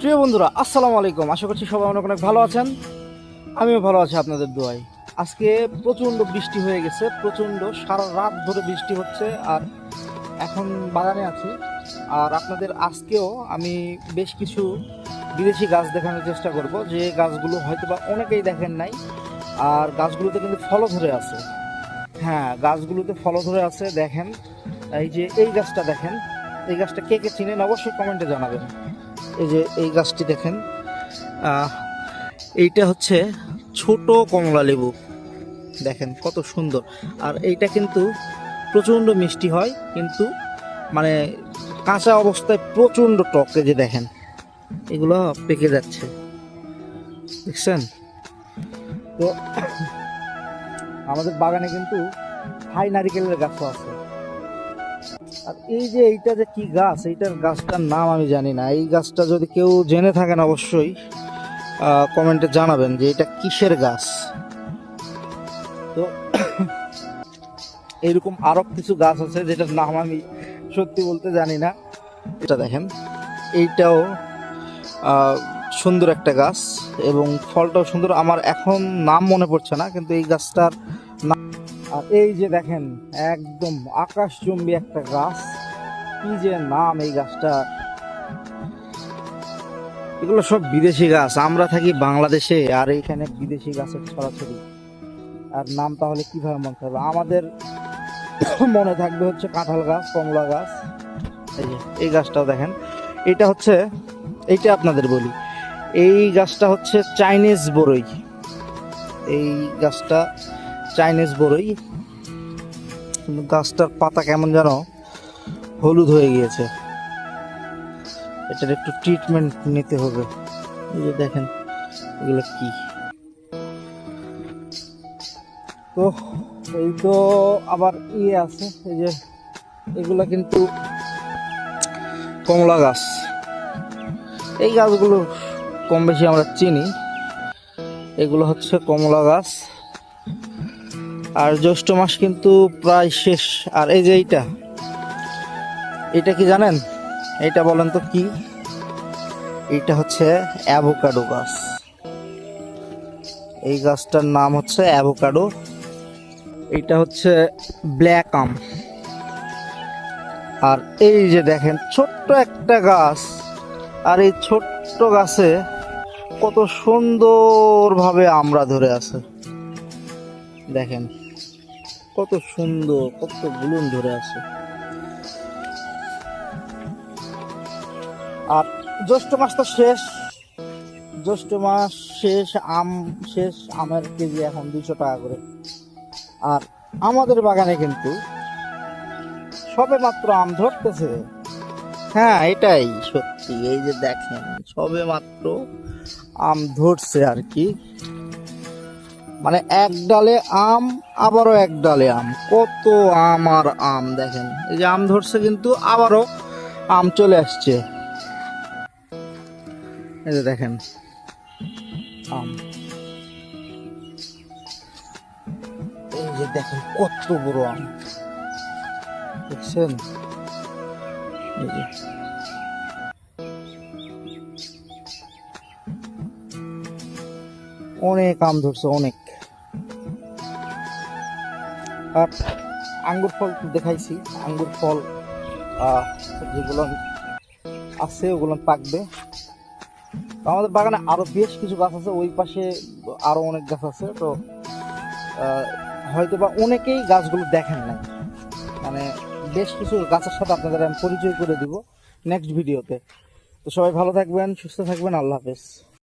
প্রিয় বন্ধুরা, আসসালামু আলাইকুম। আশা করছি সবাই অনেক অনেক ভালো আছেন। আমিও ভালো আছি আপনাদের দোয়ায়। আজকে প্রচণ্ড বৃষ্টি হয়ে গেছে, প্রচণ্ড সারা রাত ধরে বৃষ্টি হচ্ছে আর এখন বাগানে আছি। আর আপনাদের আজকেও আমি বেশ কিছু বিদেশি গাছ দেখানোর চেষ্টা করব, যে গাছগুলো হয়তো বা অনেকেই দেখেন নাই। আর গাছগুলোতে কিন্তু ফলও ধরে আছে। হ্যাঁ গাছগুলোতে ফলও ধরে আছে, দেখেন। এই যে এই গাছটা দেখেন, এই গাছটা কে কে চিনেন অবশ্যই কমেন্টে জানাবেন। এই যে এই গাছটি দেখেন এইটা হচ্ছে ছোট কমলা লেবু। দেখেন কত সুন্দর। আর এইটা কিন্তু প্রচণ্ড মিষ্টি হয়, কিন্তু মানে কাঁচা অবস্থায় প্রচণ্ড টক যে দেখেন, এগুলো পেকে যাচ্ছে। দেখছেন? তো আমাদের বাগানে কিন্তু হাই নারিকেলের গাছও আছে। আর এই যে এইটা যে কি গাছ, এইটার গাছটার নাম আমি জানি না। এই গাছটা যদি কেউ জেনে থাকেন অবশ্যই কমেন্টে জানাবেন যে এটা কিসের গাছ। তো এইরকম আরও কিছু গাছ আছে যেটার নাম আমি সত্যি বলতে জানি না। এটা দেখেন, এইটাও সুন্দর একটা গাছ এবং ফলটাও সুন্দর। আমার এখন নাম মনে পড়ছে না, কিন্তু এই গাছটার আর এই যে দেখেন, একদম আকাশচুম্বী একটা গাছ। কি যে নাম এই গাছটা। এগুলো সব বিদেশি গাছ, আমরা থাকি বাংলাদেশে, আর এইখানে বিদেশি গাছের ছড়াছড়ি। আর নাম তাহলে কীভাবে মনে থাকবে? আমাদের মনে থাকবে হচ্ছে কাঁঠাল গাছ, কমলা গাছ। এই যে, এই গাছটাও দেখেন। এটা হচ্ছে, এইটা আপনাদের বলি। এই গাছটা হচ্ছে চাইনিজ বরই। এই গাছটা চাইনিজ বড়ই। গাছটার পাতা কেমন যেন হলুদ হয়ে গিয়েছে। এটার একটু ট্রিটমেন্ট নিতে হবে। এই যে দেখেন, এগুলো কি? তো এই তো আবার ইয়ে আছে। এই যে, এগুলো কিন্তু কমলা গাছ। এই গাছগুলো কম বেশি আমরা চিনি। এগুলো হচ্ছে কমলা গাছ। আর জ্যৈষ্ঠ মাস কিন্তু প্রায় শেষ। আর এই যে এইটা, এটা কি জানেন? এটা বলেন তো কি? এটা হচ্ছে অ্যাভোকাডো গাছ। এই গাছটার নাম হচ্ছে অ্যাভোকাডো। এটা হচ্ছে ব্ল্যাক আম। আর এই যে দেখেন, ছোট্ট একটা গাছ। আর এই ছোট্ট গাছে কত সুন্দরভাবে আমরা ধরে আছে। দেখেন, কত সুন্দর, কত গুলুন ধরে আছে। আর জ্যৈষ্ঠ মাস তো শেষ। জ্যৈষ্ঠ মাস শেষ, আম শেষ, আমের কেজি এখন দুশো টাকা করে। আর আমাদের বাগানে কিন্তু সবে মাত্র আম ধরতেছে। হ্যাঁ এটাই সত্যি, এই যে দেখেন, সবে মাত্র আম ধরছে আর কি। মানে এক ডালে আম, আবারও এক ডালে আম। কত আম আর আম, দেখেন। এই যে আম ধরছে কিন্তু আবারও আম চলে আসছে। এই যে দেখেন, আম। এই যে দেখেন, কত বড় আম। দেখছেন? এই যে। অনেক আম ধরছে, অনেক। আঙ্গুর ফল দেখাইছি, আঙ্গুর ফল যেগুলো আছে ওগুলো পাকবে। আমাদের বাগানে আরও বেশ কিছু গাছ আছে, ওই পাশে আরও অনেক গাছ আছে, তো হয়তো বা অনেকেই গাছগুলো দেখেন নাই। মানে বেশ কিছু গাছের সাথে আপনাদের আমি পরিচয় করে দিব নেক্সট ভিডিওতে। তো সবাই ভালো থাকবেন, সুস্থ থাকবেন, আল্লাহ হাফেজ।